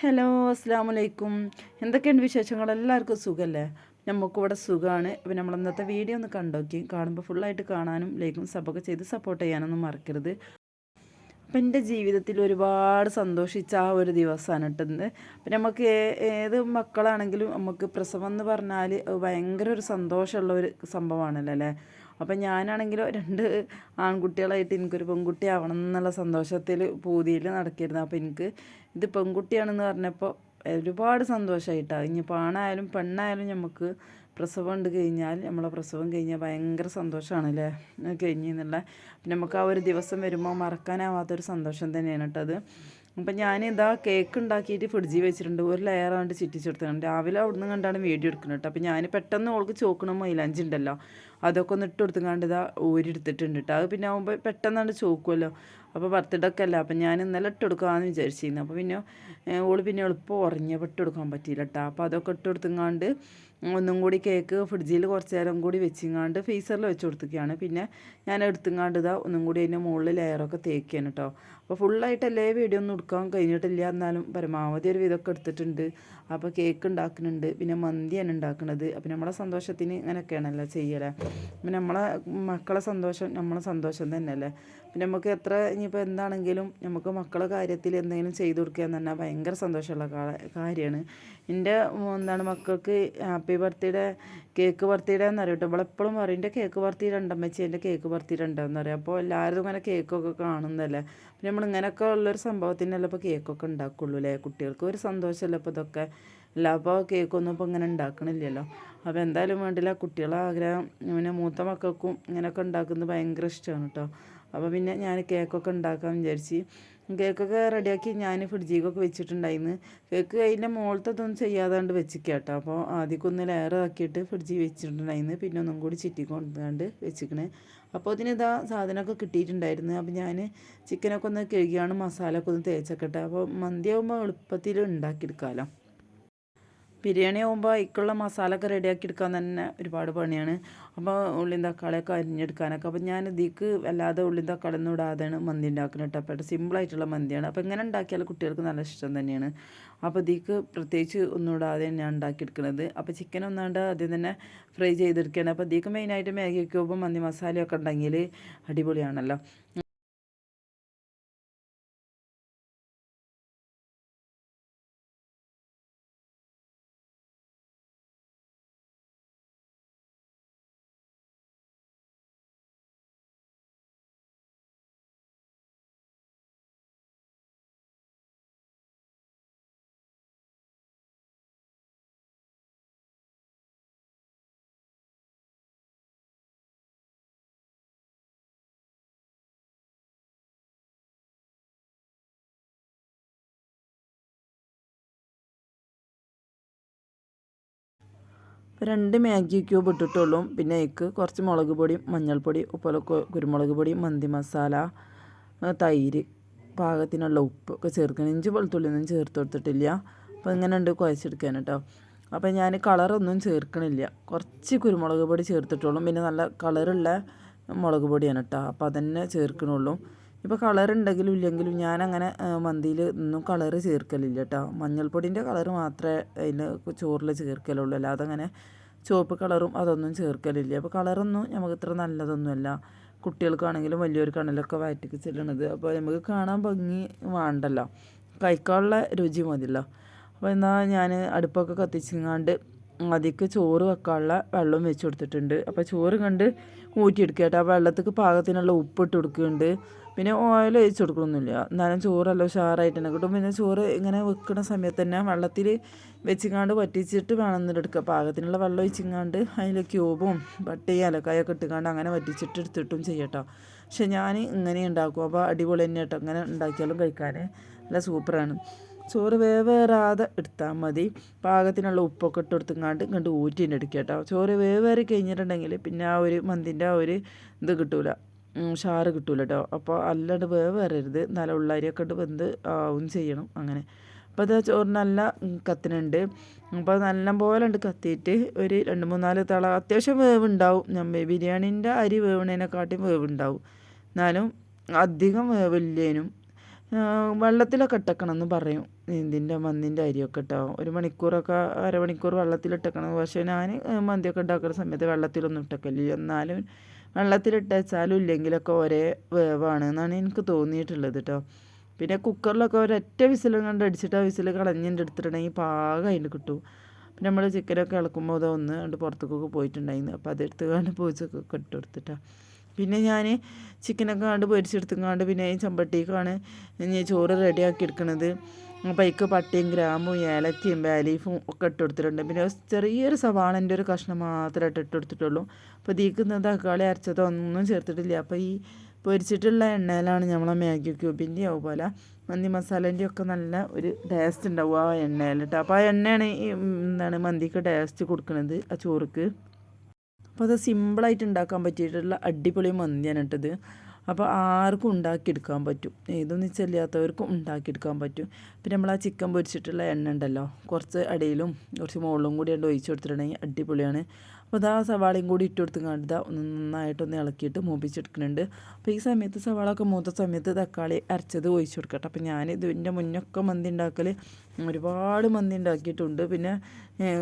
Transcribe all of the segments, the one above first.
Hello അസ്സാം വലൈക്കും എന്തൊക്കെയുണ്ട് വിശേഷങ്ങൾ? എല്ലാവർക്കും സുഖമല്ലേ നമുക്കിവിടെ സുഖമാണ് അപ്പോൾ നമ്മൾ ഇന്നത്തെ വീഡിയോ ഒന്ന് കണ്ടോക്കി. കാണുമ്പോൾ ഫുള്ളായിട്ട് കാണാനും ലൈക്കും സബൊക്കെ ചെയ്ത് സപ്പോർട്ട് ചെയ്യാനൊന്നും മറക്കരുത്. അപ്പം എന്റെ ജീവിതത്തിൽ ഒരുപാട് സന്തോഷിച്ച ആ ഒരു ദിവസമാണ് ഇട്ടത് അപ്പം നമുക്ക് ഏത് മക്കളാണെങ്കിലും നമുക്ക് പ്രസവം എന്ന് പറഞ്ഞാൽ ഭയങ്കര ഒരു സന്തോഷമുള്ള ഒരു സംഭവമാണല്ലോ അല്ലേ? അപ്പം ഞാനാണെങ്കിലും രണ്ട് ആൺകുട്ടികളായിട്ട് എനിക്കൊരു പെൺകുട്ടി ആവണം എന്നുള്ള സന്തോഷത്തിൽ പൂതിയിൽ നടക്കിയിരുന്നു. അപ്പോൾ എനിക്ക് ഇത് പെൺകുട്ടിയാണെന്ന് പറഞ്ഞപ്പോൾ ഒരുപാട് സന്തോഷമായിട്ടാണ്. ഇനി ആണായാലും പെണ്ണായാലും നമുക്ക് പ്രസവം ഉണ്ട് കഴിഞ്ഞാൽ നമ്മളെ പ്രസവം കഴിഞ്ഞാൽ ഭയങ്കര സന്തോഷമാണല്ലേ കഴിഞ്ഞു എന്നുള്ള. നമുക്ക് ആ ഒരു ദിവസം വരുമ്പോൾ മറക്കാനാവാത്തൊരു സന്തോഷം തന്നെയാണ് കേട്ടോ അത്. അപ്പം ഇതാ കേക്ക് ഉണ്ടാക്കിയിട്ട് ഫ്രിഡ്ജിൽ വെച്ചിട്ടുണ്ട്. ഒരു ലെയർ കണ്ട് ചുറ്റിച്ചെടുത്തിട്ടുണ്ട് രാവിലെ അവിടുന്ന് കണ്ടാണ് വീഡിയോ എടുക്കുന്നത് കേട്ടോ. അപ്പം ഞാൻ പെട്ടെന്ന് ഓൾക്ക് ചോക്കണം മൈലാഞ്ചി ഉണ്ടല്ലോ. അതൊക്കെ ഒന്ന് ഇട്ട് കൊടുത്തുകൊണ്ട് ഇതാ ഊരിയെടുത്തിട്ടുണ്ട് കേട്ടോ. അത് പിന്നെ ആകുമ്പോൾ പെട്ടെന്നാണ്ട് ചോക്കുമല്ലോ അപ്പോൾ ബർത്ത്ഡേ ഒക്കെ അല്ല? അപ്പം ഞാൻ ഇന്നലെ ഇട്ട് കൊടുക്കാമെന്ന് വിചാരിച്ചിരുന്നു. അപ്പോൾ പിന്നെ ഓൾ പിന്നെ എളുപ്പം ഉറങ്ങിയപ്പോൾ ഇട്ട് കൊടുക്കാൻ പറ്റിയില്ല കേട്ടോ. അപ്പോൾ അതൊക്കെ ഇട്ട് കൊടുത്തുങ്ങാണ്ട് ഒന്നും കൂടി കേക്ക് ഫ്രിഡ്ജിൽ കുറച്ച് നേരം കൂടി വെച്ചിങ്ങാണ്ട് ഫീസറിൽ വെച്ച് കൊടുത്തൊക്കെയാണ് പിന്നെ ഞാൻ എടുത്തുങ്ങാണ്ട് ഇതാ ഒന്നും കൂടി അതിന്റെ മുകളിൽ ലെയറൊക്കെ തേക്കുകയാണ് കേട്ടോ അപ്പോൾ ഫുള്ളായിട്ട് എല്ലാ വീഡിയോ ഒന്നും എടുക്കാൻ കഴിഞ്ഞിട്ടില്ല എന്നാലും പരമാവധി ഒരു വിധമൊക്കെ എടുത്തിട്ടുണ്ട്. അപ്പോൾ കേക്ക് ഉണ്ടാക്കുന്നുണ്ട് പിന്നെ മന്തിയാണ് ഉണ്ടാക്കുന്നത് അപ്പോൾ നമ്മളെ സന്തോഷത്തിന് അങ്ങനെയൊക്കെയാണല്ലോ ചെയ്യലേ. പിന്നെ നമ്മളെ മക്കളെ സന്തോഷം നമ്മളെ സന്തോഷം തന്നെയല്ലേ. പിന്നെ നമുക്ക് എത്ര ഇനിയിപ്പോൾ എന്താണെങ്കിലും നമുക്ക് മക്കളെ കാര്യത്തിൽ എന്തെങ്കിലും ചെയ്തു കൊടുക്കുക എന്ന് പറഞ്ഞാൽ ഭയങ്കര സന്തോഷമുള്ള കാര്യമാണ്. എന്റെ എന്താണ് മക്കൾക്ക് ഹാപ്പി ബർത്ത്ഡേ കേക്ക് ബർത്ത്ഡേ എന്ന് കേട്ടോ. ഇവളെപ്പോഴും പറയും എന്റെ കേക്ക് ബർത്ത്ഡേ ഉണ്ടമ്മച്ചി എന്റെ കേക്ക് ബർത്ത്ഡേ ഉണ്ടെന്ന് അപ്പോൾ എല്ലാവരും ഇങ്ങനെ കേക്കൊക്കെ കാണുന്നതല്ലേ. പിന്നെ നമ്മൾ ഇങ്ങനെയൊക്കെ ഉള്ളൊരു സംഭവത്തിനല്ലേ ഇപ്പോൾ കേക്കൊക്കെ ഉണ്ടാക്കുള്ളൂ അല്ലേ? കുട്ടികൾക്ക് ഒരു സന്തോഷമല്ലേ ഇപ്പോൾ ഇതൊക്കെ? അല്ല അപ്പോൾ കേക്കൊന്നും ഇപ്പോൾ ഇങ്ങനെ ഉണ്ടാക്കണില്ലല്ലോ. അപ്പോൾ എന്തായാലും വേണ്ടില്ല കുട്ടികളെ ആഗ്രഹം പിന്നെ മൂത്ത മക്കൾക്കും ഇങ്ങനെയൊക്കെ ഉണ്ടാക്കുന്നത് ഭയങ്കര ഇഷ്ടമാണ് കേട്ടോ. അപ്പോൾ പിന്നെ ഞാൻ കേക്കൊക്കെ ഉണ്ടാക്കാൻ വിചാരിച്ച് കേക്കൊക്കെ റെഡിയാക്കി ഞാൻ ഫ്രിഡ്ജിക്കൊക്കെ വെച്ചിട്ടുണ്ടായിരുന്നു കേക്ക് അതിന്റെ മുകളിലത്തെ ഇതൊന്നും ചെയ്യാതാണ്ട് വെച്ചിരിക്കുക കേട്ടോ അപ്പോൾ ആദ്യമൊക്കെ ഒന്ന് ലെയർ ആക്കിയിട്ട് ഫ്രിഡ്ജിൽ വെച്ചിട്ടുണ്ടായിരുന്നു പിന്നെ ഒന്നും കൂടി ചിറ്റി കൊണ്ടുകൊണ്ട് വെച്ചിക്കണേ. അപ്പോൾ അതിന് ഇതാ സാധനമൊക്കെ കിട്ടിയിട്ടുണ്ടായിരുന്നു. അപ്പോൾ ഞാൻ ചിക്കനൊക്കെ ഒന്ന് കഴുകിയാണ് മസാലയൊക്കെ ഒന്ന് തേച്ചൊക്കെ അപ്പോൾ മന്തിയാകുമ്പോൾ എളുപ്പത്തിൽ ഉണ്ടാക്കിയെടുക്കാമല്ലോ ബിരിയാണി ആകുമ്പോൾ അതിക്കുള്ള മസാല ഒക്കെ റെഡിയാക്കി എടുക്കാൻ തന്നെ ഒരുപാട് പണിയാണ്. അപ്പോൾ ഉള്ളിയും തക്കാളിയൊക്കെ അരിഞ്ഞെടുക്കാനൊക്കെ. അപ്പോൾ ഞാൻ ഇതിക്ക് അല്ലാതെ ഉള്ളിയും തക്കാളി ഒന്നും ഇടാതെയാണ് മന്തി ഉണ്ടാക്കുന്നത് കേട്ടോ അപ്പോൾ സിമ്പിളായിട്ടുള്ള മന്തിയാണ്. അപ്പോൾ ഇങ്ങനെ ഉണ്ടാക്കിയാൽ കുട്ടികൾക്ക് നല്ല ഇഷ്ടം തന്നെയാണ്. അപ്പോൾ ഇതിക്ക് പ്രത്യേകിച്ച് ഒന്നും ഇടാതെ ഞാൻ ഉണ്ടാക്കിയെടുക്കുന്നത് അപ്പോൾ ചിക്കൻ ഒന്നാണ്ട് ആദ്യം തന്നെ ഫ്രൈ ചെയ്തെടുക്കുകയാണ് അപ്പോൾ ഇതിക്ക് മെയിനായിട്ട് മാഗി ക്യൂബും മന്തി മസാലയൊക്കെ ഉണ്ടെങ്കിൽ അടിപൊളിയാണല്ലോ. രണ്ട് മാഗി ക്യൂബ് ഇട്ടിട്ടുള്ളൂ. പിന്നെ അതിക്ക് കുറച്ച് മുളക് പൊടി മഞ്ഞൾപ്പൊടി ഉപ്പുപോലെ കുരുമുളക് പൊടി മന്തി മസാല തൈര് പാകത്തിനുള്ള ഉപ്പ് ഒക്കെ ചേർക്കണം. ഇഞ്ചി വെളുത്തുള്ളി ഒന്നും ചേർത്ത് കൊടുത്തിട്ടില്ല. അപ്പോൾ ഇങ്ങനെ ഉണ്ട് കുഴച്ചെടുക്കാൻ കേട്ടോ അപ്പോൾ ഞാൻ കളറൊന്നും ചേർക്കണില്ല. കുറച്ച് കുരുമുളക് പൊടി ചേർത്തിട്ടുള്ളൂ. പിന്നെ നല്ല കളറുള്ള മുളക് പൊടിയാണ് കേട്ടോ അപ്പോൾ അതന്നെ ചേർക്കണുള്ളൂ. ഇപ്പോൾ കളർ ഉണ്ടെങ്കിലും ഇല്ലെങ്കിലും ഞാനങ്ങനെ മന്തിയിൽ ഒന്നും കളറ് ചേർക്കലില്ല കേട്ടോ മഞ്ഞൾപ്പൊടിന്റെ കളറ് മാത്രമേ അതിൽ ചോറിൽ ചേർക്കലുള്ളൂ. അല്ലാതെ അങ്ങനെ ചുവപ്പ് കളറും അതൊന്നും ചേർക്കലില്ല. അപ്പോൾ കളറൊന്നും നമുക്ക് ഇത്ര നല്ലതൊന്നുമല്ല. കുട്ടികൾക്കാണെങ്കിലും ഒക്കെ വയറ്റിക്ക് ചെല്ലണത്. അപ്പോൾ നമുക്ക് കാണാൻ ഭംഗി വേണ്ടല്ലോ. കഴിക്കാനുള്ള രുചി മതിയല്ലോ. അപ്പോൾ എന്നാൽ ഞാൻ അടുപ്പൊക്കെ കത്തിച്ചിങ്ങാണ്ട് അതിക്ക് ചോറ് വെക്കാനുള്ള വെള്ളം വെച്ച് കൊടുത്തിട്ടുണ്ട്. അപ്പോൾ ചോറ് കണ്ട് ഊറ്റിയെടുക്കുക കേട്ടോ ആ വെള്ളത്തേക്ക് പാകത്തിനുള്ള ഉപ്പിട്ട് കൊടുക്കുന്നുണ്ട്. പിന്നെ ഓയിൽ ഒഴിച്ച് കൊടുക്കണമൊന്നുമില്ല എന്നാലും ചോറല്ല ഉഷാറായിട്ട് തന്നെ കിട്ടും. പിന്നെ ചോറ് ഇങ്ങനെ വെക്കുന്ന സമയത്ത് തന്നെ വെള്ളത്തിൽ വെച്ചിങ്ങാണ്ട് പറ്റിച്ചിട്ട് വേണം എന്നിട്ട് എടുക്കുക പാകത്തിനുള്ള വെള്ളം ഒഴിച്ചിങ്ങാണ്ട് അതിൽ ക്യൂബും പട്ടയും ഏലക്കായൊക്കെ ഇട്ടുങ്ങാണ്ട് അങ്ങനെ പറ്റിച്ചിട്ട് എടുത്തിട്ടും ചെയ്യട്ടോ. പക്ഷെ ഞാൻ ഇങ്ങനെ ഉണ്ടാക്കും അപ്പോൾ അടിപൊളി തന്നെ കേട്ടോ. അങ്ങനെ ഉണ്ടാക്കിയാലും കഴിക്കാൻ നല്ല സൂപ്പറാണ് ചോറ് വേവേറാതെ എടുത്താൽ മതി. പാകത്തിനുള്ള ഉപ്പൊക്കെ ഇട്ട് കൊടുത്തുങ്ങാണ്ട് ഇങ്ങോട്ട് ഊറ്റിന്റെ എടുക്കുക കേട്ടോ. ചോറ് വേവേറി കഴിഞ്ഞിട്ടുണ്ടെങ്കിൽ പിന്നെ ആ ഒരു മന്തിന്റെ ആ ഒരു ഇത് കിട്ടൂല. ഷാറ് കിട്ടൂല കേട്ടോ അപ്പോൾ അല്ലാണ്ട് വേവ് വരരുത് നല്ല ഉള്ളരിയൊക്കെ ഇട്ട് വെന്ത് ആവും ചെയ്യണം അങ്ങനെ. അപ്പോൾ അത് ചോറ് നല്ല കത്തിനുണ്ട്. അപ്പോൾ നല്ല പോലെ ഉണ്ട് കത്തിയിട്ട് ഒരു രണ്ട് മൂന്നാൽ തള. അത്യാവശ്യം വേവുണ്ടാവും. നമ്മ ബിരിയാണീന്റെ അരി വേവണേനെക്കാട്ടിയും വേവുണ്ടാവും. എന്നാലും അധികം വേവില്ലേനും. വെള്ളത്തിലൊക്കെ ഇട്ടക്കണം എന്ന് പറയും. ഇതിന്റെ മന്തിന്റെ അരിയൊക്കെ ഇട്ടാവും ഒരു മണിക്കൂറൊക്കെ അരമണിക്കൂർ വെള്ളത്തിലിട്ടക്കണം പക്ഷേ ഞാൻ മന്തിയൊക്കെ ഉണ്ടാക്കുന്ന സമയത്ത് വെള്ളത്തിലൊന്നും ഇട്ടക്കല്ലേ എന്നാലും വെള്ളത്തിലിട്ട് വെച്ചാലും ഇല്ലെങ്കിലൊക്കെ ഒരേ വേവാണ് എന്നാണ് എനിക്ക് തോന്നിയിട്ടുള്ളത് കേട്ടോ പിന്നെ കുക്കറിലൊക്കെ ഒരൊറ്റ വിസിലും കണ്ട് അടിച്ചിട്ട് ആ വിസിൽ കളഞ്ഞിട്ട് എടുത്തിട്ടുണ്ടെങ്കിൽ പാകം അതിന് കിട്ടും. പിന്നെ നമ്മൾ ചിക്കനൊക്കെ ഇളക്കുമ്പോൾ അതൊന്ന് കണ്ട് പുറത്തേക്കൊക്കെ പോയിട്ടുണ്ടായിരുന്നു. അപ്പോൾ അതെടുത്ത് കണ്ട് പോയിച്ചൊക്കെ ഇട്ട് കൊടുത്തിട്ടാണ് പിന്നെ ഞാൻ ചിക്കനൊക്കെ കണ്ട് പൊരിച്ചെടുത്തും കണ്ട് പിന്നെ ഈ ചമ്പട്ടിക്കാണ് ഞാൻ ചോറ് റെഡിയാക്കി എടുക്കുന്നത് അപ്പോൾ അതിക്ക് പട്ടിയും ഗ്രാമ്പും ഏലക്കയും ബാലീഫും ഒക്കെ ഇട്ട് കൊടുത്തിട്ടുണ്ട്. പിന്നെ ചെറിയൊരു സവാളന്റെ ഒരു കഷ്ണം മാത്രമായിട്ട് ഇട്ട് കൊടുത്തിട്ടുള്ളൂ. അപ്പോൾ ഇതിക്കുന്ന തക്കാളി അരച്ചതോ ഒന്നും ചേർത്തിട്ടില്ല. അപ്പോൾ ഈ പൊരിച്ചിട്ടുള്ള എണ്ണയിലാണ് നമ്മളെ മാഗി ക്യൂബിന്റെ അതുപോലെ മന്തി മസാലേന്റെ ഒക്കെ നല്ല ഒരു ടേസ്റ്റ് ഉണ്ടാവും ആ എണ്ണയിൽ കേട്ടോ അപ്പോൾ ആ എണ്ണയാണ് ഈ എന്താണ് മന്തിക്ക് ടേസ്റ്റ് കൊടുക്കുന്നത് ആ ചോറുക്ക് അപ്പോൾ അത് സിമ്പിളായിട്ട് ഉണ്ടാക്കാൻ പറ്റിയിട്ടുള്ള അടിപൊളി മന്തിയാണ് കേട്ടത് അപ്പോൾ ആർക്കും ഉണ്ടാക്കിയെടുക്കാൻ പറ്റും. ഏതൊന്നും ചെല്ലാത്തവർക്കും ഉണ്ടാക്കിയെടുക്കാൻ പറ്റും. പിന്നെ നമ്മൾ ആ ചിക്കൻ പൊരിച്ചിട്ടുള്ള എണ്ണ ഉണ്ടല്ലോ. കുറച്ച് അടിയിലും കുറച്ച് മുകളിലും കൂടി ഒഴിച്ചു കൊടുത്തിട്ടുണ്ടെങ്കിൽ അടിപൊളിയാണ്. അപ്പോൾ അതാ സവാളയും കൂടി ഇട്ട് കൊടുത്ത് കണ്ടത് ഒന്ന് നന്നായിട്ടൊന്ന് ഇളക്കിയിട്ട് മൂപ്പിച്ചെടുക്കുന്നുണ്ട്. അപ്പോൾ ഈ സമയത്ത് സവാള ഒക്കെ മൂത്ത സമയത്ത് തക്കാളി അരച്ചത് ഒഴിച്ചു കൊടുക്കട്ടെ. അപ്പോൾ ഞാൻ ഇതിന്റെ മുന്നൊക്കെ മന്തി ഉണ്ടാക്കൽ ഒരുപാട് മന്തി ഉണ്ടാക്കിയിട്ടുണ്ട്. പിന്നെ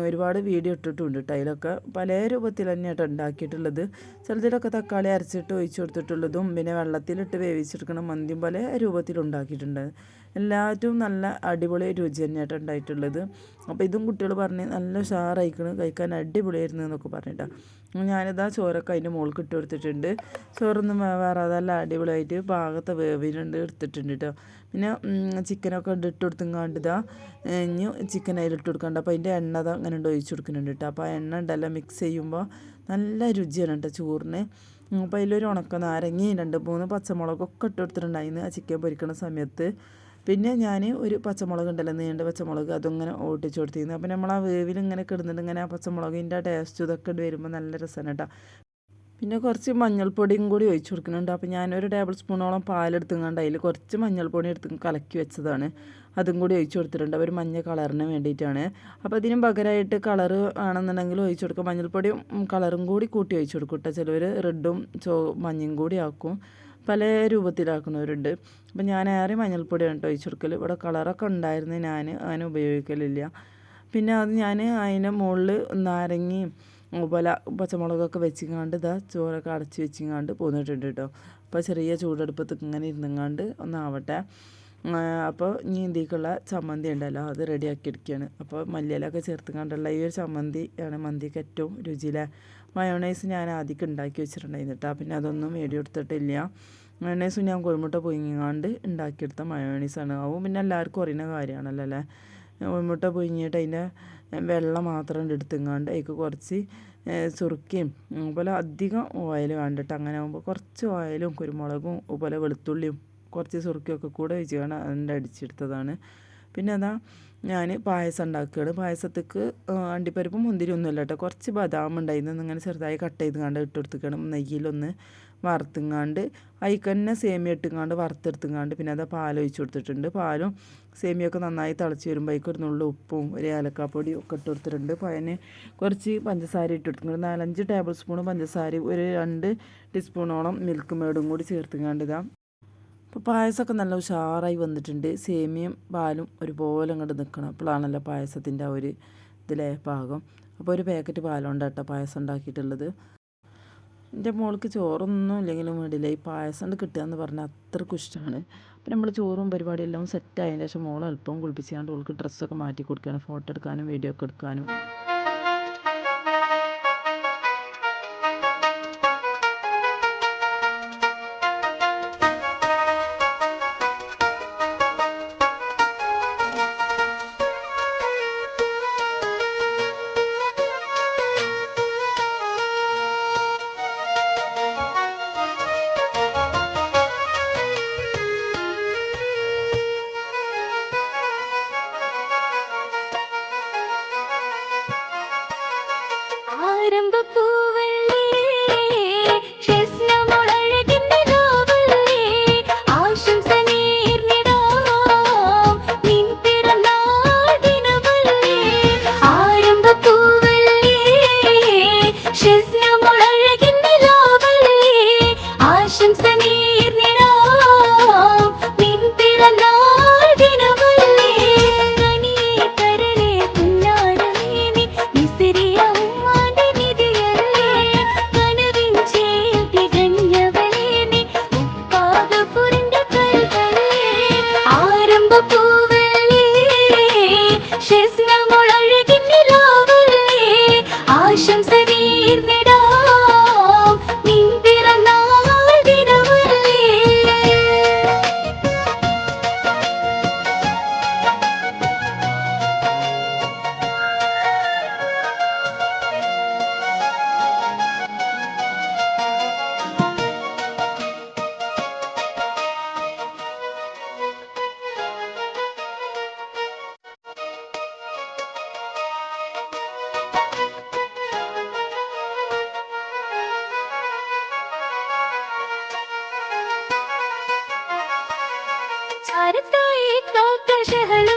ഒരുപാട് വീഡിയോ ഇട്ടിട്ടുണ്ട് കേട്ടോ അതിലൊക്കെ. പല രൂപത്തിൽ തന്നെയായിട്ട് ഉണ്ടാക്കിയിട്ടുള്ളത്. ചിലതിലൊക്കെ തക്കാളി അരച്ചിട്ട് ഒഴിച്ചു കൊടുത്തിട്ടുള്ളതും പിന്നെ വെള്ളത്തിലിട്ട് വേവിച്ചെടുക്കുന്ന മന്തിയും പല രൂപത്തിൽ ഉണ്ടാക്കിയിട്ടുണ്ട്. എല്ലാറ്റും നല്ല അടിപൊളി രുചി തന്നെയായിട്ട് ഉണ്ടായിട്ടുള്ളത്. അപ്പോൾ ഇതും കുട്ടികൾ പറഞ്ഞ് നല്ല ഉഷാറായിക്കണ്. കഴിക്കാൻ അടിപൊളിയായിരുന്നു എന്നൊക്കെ പറഞ്ഞിട്ടാണ് ഞാനിതാ ചോറൊക്കെ അതിന്റെ മുകളിൽ ഇട്ട് കൊടുത്തിട്ടുണ്ട്. ചോറൊന്നും വേറെ അതല്ല അടിപൊളിയായിട്ട് പാകത്തെ വേവിനുണ്ട് എടുത്തിട്ടുണ്ട് കേട്ടോ പിന്നെ ചിക്കനൊക്കെ ഇട്ട് കൊടുത്തുങ്ങാണ്ട് ഇതാ ഇനി ചിക്കൻ അതിൽ ഇട്ട് കൊടുക്കണ്ട. അപ്പോൾ അതിന്റെ എണ്ണ അത് അങ്ങനെ ഉണ്ട് ഒഴിച്ച് കൊടുക്കുന്നുണ്ട് കേട്ടോ അപ്പോൾ ആ എണ്ണ ഉണ്ടല്ലോ മിക്സ് ചെയ്യുമ്പോൾ നല്ല രുചിയാണ് കേട്ടോ ചോറിന്. അപ്പോൾ അതിലൊരു ഉണക്ക നാരങ്ങയും രണ്ട് മൂന്ന് പച്ചമുളകൊക്കെ ഇട്ട് കൊടുത്തിട്ടുണ്ടായിരുന്നു ആ ചിക്കൻ പൊരിക്കുന്ന സമയത്ത്. പിന്നെ ഞാൻ ഒരു പച്ചമുളക് ഉണ്ടല്ലോ നീണ്ട പച്ചമുളക് അതിങ്ങനെ ഓട്ടിച്ച് കൊടുത്തിരുന്നു. അപ്പോൾ നമ്മൾ ആ വേവിൽ ഇങ്ങനെ കിടന്നിട്ട് ഇങ്ങനെ ആ പച്ചമുളകിന്റെ ടേസ്റ്റ് ഇതൊക്കെ വരുമ്പോൾ നല്ല രസമാണ് കേട്ടോ പിന്നെ കുറച്ച് മഞ്ഞൾപ്പൊടിയും കൂടി ഒഴിച്ചു കൊടുക്കുന്നുണ്ട്. അപ്പോൾ ഞാനൊരു ടേബിൾ സ്പൂണോളം പാലെടുത്തുകൊണ്ട് അതിൽ കുറച്ച് മഞ്ഞൾപ്പൊടി എടുത്ത് കലക്കി വെച്ചതാണ്. അതും കൂടി ഒഴിച്ചു കൊടുത്തിട്ടുണ്ട്. ഒരു മഞ്ഞ കളറിന് വേണ്ടിയിട്ടാണ്. അപ്പോൾ അതിനും പകരമായിട്ട് കളറ് ആണെന്നുണ്ടെങ്കിൽ ഒഴിച്ചു കൊടുക്കുക മഞ്ഞൾപ്പൊടിയും കളറും കൂടി കൂട്ടി ഒഴിച്ചു കൊടുക്കും കേട്ടോ ചിലവർ റെഡും ചോ മഞ്ഞയും കൂടി ആക്കും. പല രൂപത്തിലാക്കുന്നവരുണ്ട്. അപ്പം ഞാൻ ഏറെ മഞ്ഞൾപ്പൊടിയാണ് കേട്ടോ ഈ കൊടുക്കൽ ഇവിടെ കളറൊക്കെ ഉണ്ടായിരുന്നു ഞാൻ അങ്ങനെ ഉപയോഗിക്കലില്ല. പിന്നെ അത് ഞാൻ അതിന്റെ മുകളിൽ നാരങ്ങയും പല പച്ചമുളകൊക്കെ വെച്ചിങ്ങാണ്ട് ഇതാ ചോറൊക്കെ അടച്ച് വെച്ചിങ്ങാണ്ട് പോന്നിട്ടുണ്ട് കേട്ടോ അപ്പോൾ ചെറിയ ചൂടെടുപ്പത്ത് ഇങ്ങനെ ഇരുന്നങ്ങാണ്ട് ഒന്നാവട്ടെ. അപ്പോൾ ഇനി ഇന്ത്യക്കുള്ള ചമ്മന്തി ഉണ്ടല്ലോ അത് റെഡിയാക്കി എടുക്കുകയാണ് അപ്പോൾ മല്ലിയിലൊക്കെ ചേർത്തുകൊണ്ടുള്ള ഈ ഒരു ചമ്മന്തി ആണ് മന്തിക്ക് ഏറ്റവും രുചിയിലെ മയോണൈസ് ഞാൻ ആദ്യം ഉണ്ടാക്കി വെച്ചിട്ടുണ്ടായിരുന്നു കേട്ടോ പിന്നെ അതൊന്നും വീഡിയോ എടുത്തിട്ടില്ല മയോണൈസ് ഞാൻ കോഴിമുട്ട പൊയിങ്ങാണ്ട് ഉണ്ടാക്കിയെടുത്ത മയോണൈസാണ്. ആവും പിന്നെ എല്ലാവർക്കും അറിയുന്ന കാര്യമാണല്ലോ അല്ലേ? കോഴിമുട്ട പൊയിങ്ങിയിട്ട് അതിന്റെ വെള്ളം മാത്രം എടുത്തുങ്ങാണ്ട് അതിക്ക് കുറച്ച് ചുറുക്കിയും അതുപോലെ അധികം ഓയിൽ വേണ്ടിട്ട് അങ്ങനെ ആകുമ്പോൾ കുറച്ച് ഓയിലും കുരുമുളകും അതുപോലെ വെളുത്തുള്ളിയും കുറച്ച് സുറുക്കിയൊക്കെ കൂടെ വെച്ചാണ് അതിന്റെ അടിച്ചെടുത്തതാണ്. പിന്നെ അതാ ഞാൻ പായസം ഉണ്ടാക്കുകയാണ്. പായസത്തേക്ക് അണ്ടിപ്പരിപ്പും മുന്തിരി ഒന്നും ഇല്ല കേട്ടോ കുറച്ച് ബദാം ഉണ്ടായിരുന്നു. ഇങ്ങനെ ചെറുതായി കട്ട് ചെയ്ത് കണ്ട് ഇട്ട് കൊടുത്തിക്കണം നെയ്യിലൊന്ന് വറുത്തുങ്ങാണ്ട് അതിക്ക് തന്നെ സേമിയ ഇട്ടുങ്ങാണ്ട് വറുത്തെടുത്തുങ്ങാണ്ട് പിന്നെ അത് പാൽ ഒഴിച്ച് കൊടുത്തിട്ടുണ്ട്. പാലും സേമിയൊക്കെ നന്നായി തിളച്ച് വരുമ്പോഴേക്കും ഒരു നുള്ളു ഉപ്പും ഒരു ഏലക്കാപ്പൊടിയും ഒക്കെ ഇട്ട് കൊടുത്തിട്ടുണ്ട്. അതിന് കുറച്ച് പഞ്ചസാര ഇട്ട് നാലഞ്ച് ടേബിൾ സ്പൂൺ പഞ്ചസാര ഒരു രണ്ട് ടീസ്പൂണോളം മിൽക്ക് മേടും കൂടി ചേർത്തുങ്ങാണ്ട് ഇതാ അപ്പോൾ പായസമൊക്കെ നല്ല ഉഷാറായി വന്നിട്ടുണ്ട്. സേമിയയും പാലും ഒരുപോലെ അങ്ങോട്ട് നിൽക്കണം അപ്പോഴാണല്ലോ പായസത്തിന്റെ ആ ഒരു ഇതിലെ പാകം അപ്പോൾ ഒരു പാക്കറ്റ് പാലുണ്ട് കേട്ടോ പായസം ഉണ്ടാക്കിയിട്ടുള്ളത്. എന്റെ മോൾക്ക് ചോറൊന്നും ഇല്ലെങ്കിലും വേണ്ടില്ല. ഈ പായസം കിട്ടുക എന്ന് പറഞ്ഞാൽ അത്രക്കും ഇഷ്ടമാണ് അപ്പം നമ്മൾ ചോറും പരിപാടിയെല്ലാം സെറ്റ് ആയതിന് ശേഷം മോളെ അല്പം കുളിപ്പിച്ചാണ്ട് ഓൾക്ക് ഡ്രസ്സൊക്കെ മാറ്റി കൊടുക്കാനും ഫോട്ടോ എടുക്കാനും വീഡിയോ ഒക്കെ എടുക്കാനും. remember भारत का एक नौकर शहर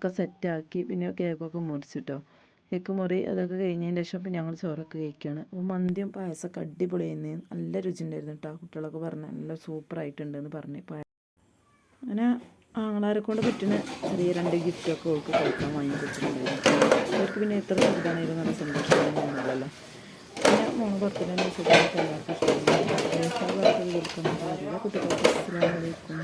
ഒക്കെ സെറ്റാക്കി പിന്നെ കേക്കൊക്കെ മുറിച്ചിട്ടോ. കേക്ക് മുറി അതൊക്കെ കഴിഞ്ഞതിന് ശേഷം പിന്നെ ഞങ്ങൾ ചോറൊക്കെ കഴിക്കുകയാണ് അപ്പോൾ മന്തിയും പായസമൊക്കെ അടിപൊളിയായിരുന്നു. നല്ല രുചി ഉണ്ടായിരുന്നു കേട്ടോ കുട്ടികളൊക്കെ പറഞ്ഞ് നല്ല സൂപ്പറായിട്ടുണ്ടെന്ന് പറഞ്ഞു പായസം അങ്ങനെ ആങ്ങളാരെ കൊണ്ട് പറ്റുന്ന ചെറിയ രണ്ട് ഗിഫ്റ്റൊക്കെ അവൾക്ക് കഴിക്കാൻ വാങ്ങി കൊടുത്തിട്ടുണ്ടായിരുന്നു അവർക്ക് പിന്നെ എത്ര സുഖമാണെങ്കിലും നല്ല സന്തോഷമാണല്ലോ പിന്നെ മോൾ ബർത്ത്ഡേ സുഖമായിട്ട് എല്ലാവർക്കും ഇഷ്ടമാണ്. കൊടുക്കുന്നത് കുട്ടികൾക്ക് അസ്സലാമലൈക്കും